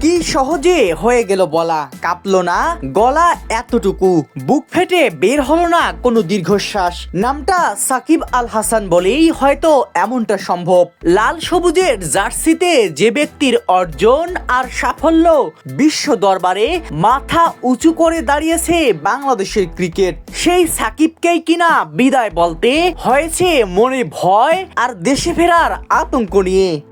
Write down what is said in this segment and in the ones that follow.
কি সহজে হয়ে গেল বলা? কাঁপলো না? গলা এতটুকু? বুক ফেটে বের হলো না কোনো দীর্ঘশ্বাস? নামটা সাকিব আল হাসান বলেই হয়তো এমনটা সম্ভব। লাল সবুজের জার্সিতে যে ব্যক্তির অর্জন আর সাফল্য বিশ্ব দরবারে মাথা উঁচু করে দাঁড়িয়েছে বাংলাদেশের ক্রিকেট। সেই সাকিবকেই কিনা বিদায় বলতে হয়েছে মনে ভয় আর দেশে ফেরার আতঙ্ক নিয়ে।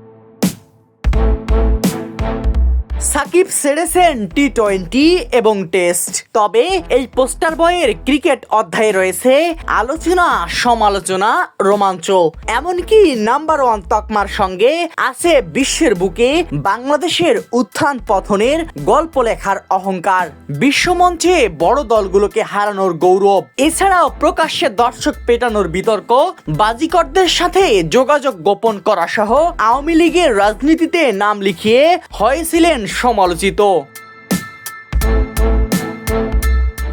সাকিব সেরেছেন টি টোয়েন্টি এবং টেস্ট। তবে এই পোস্টার বয়ের ক্রিকেট অধ্যায়ে রয়েছে আলোচনা, সমালোচনা, রোমাঞ্চ। এমনকি নাম্বার ওয়ান তকমার সঙ্গে আছে বিশ্বের বুকে বাংলাদেশের উত্থান পথনের গল্প লেখার অহংকার। বিশ্বমঞ্চে বড় দলগুলোকে হারানোর গৌরব। এছাড়াও প্রকাশ্যে দর্শক পেটানোর বিতর্ক, বাজিকরদের সাথে যোগাযোগ গোপন করা সহ আওয়ামী লীগের রাজনীতিতে নাম লিখিয়ে হয়েছিলেন সমালোচিত।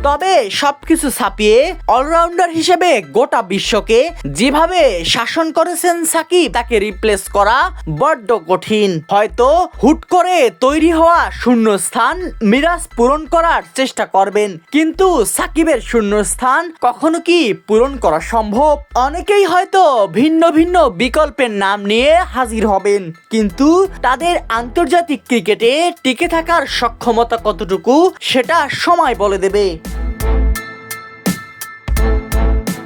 তবে সবকিছু ছাপিয়ে অলরাউন্ডার হিসেবে গোটা বিশ্বকে যেভাবে শাসন করেছেন সাকিব, তাকে রিপ্লেস করা বড্ড কঠিন। হয়তো হুট করে তৈরি হওয়া শূন্যস্থান মিরাজ পূরণ করার চেষ্টা করবেন, কিন্তু সাকিবের শূন্যস্থান কখনো কি পূরণ করা সম্ভব? অনেকেই হয়তো ভিন্ন ভিন্ন বিকল্পের নাম নিয়ে হাজির হবেন, কিন্তু তাদের আন্তর্জাতিক ক্রিকেটে টিকে থাকার সক্ষমতা কতটুকু সেটা সময় বলে দেবে।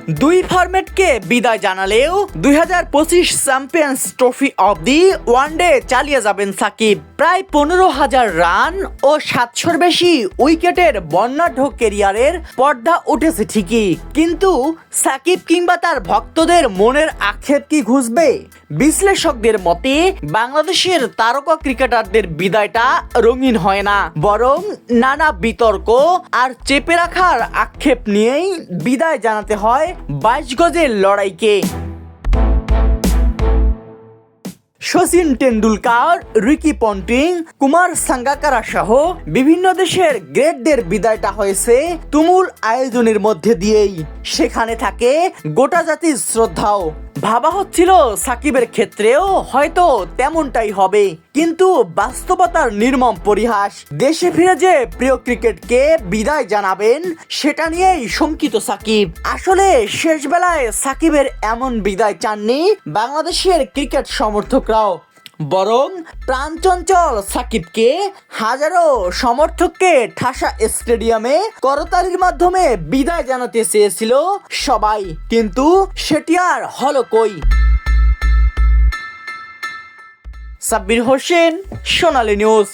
দুই ফরম্যাটকে বিদায় জানালেও দুই হাজার পঁচিশ চ্যাম্পিয়ন্স ট্রফি অবধি ওয়ানডে চালিয়ে যাবেন সাকিব। প্রায় পনেরো হাজার রান ও সাতশোর বেশি উইকেটের বর্ণাঢ্য কেরিয়ারের পর্দা উঠেছে ঠিকই। কিন্তু সাকিব কিংবা তার ভক্তদের মনের আক্ষেপ কি ঘুষবে? বিশ্লেষকদের মতে, বাংলাদেশের তারকা ক্রিকেটারদের বিদায়টা রঙিন হয় না, বরং নানা বিতর্ক আর চেপে রাখার আক্ষেপ নিয়েই বিদায় জানাতে হয় বাইশ গজের লড়াইকে। শচীন টেন্ডুলকার রিকি পন্টিং, কুমার সাঙ্গাকারা সহ বিভিন্ন দেশের গ্রেটদের বিদায়টা হয়েছে তুমুল আয়োজনের মধ্যে দিয়েই। সেখানে থাকে গোটা জাতির শ্রদ্ধাও। ভাবা হচ্ছিল সাকিবের ক্ষেত্রেও হয়তো তেমনটাই হবে। কিন্তু বাস্তবতার নির্মম পরিহাস, দেশে ফিরে যে প্রিয় ক্রিকেটকে বিদায় জানাবেন, সেটা নিয়েই শঙ্কিত সাকিব। আসলে শেষ বেলায় সাকিবের এমন বিদায় চাননি বাংলাদেশের ক্রিকেট সমর্থকরাও। বরং প্রাণচঞ্চল সাকিবকে হাজারো সমর্থককে ঠাসা স্টেডিয়ামে করতালির মাধ্যমে বিদায় জানাতে চেয়েছিল সবাই। কিন্তু সেটি আর হলো কই? সাব্বির হোসেন, সোনালী নিউজ।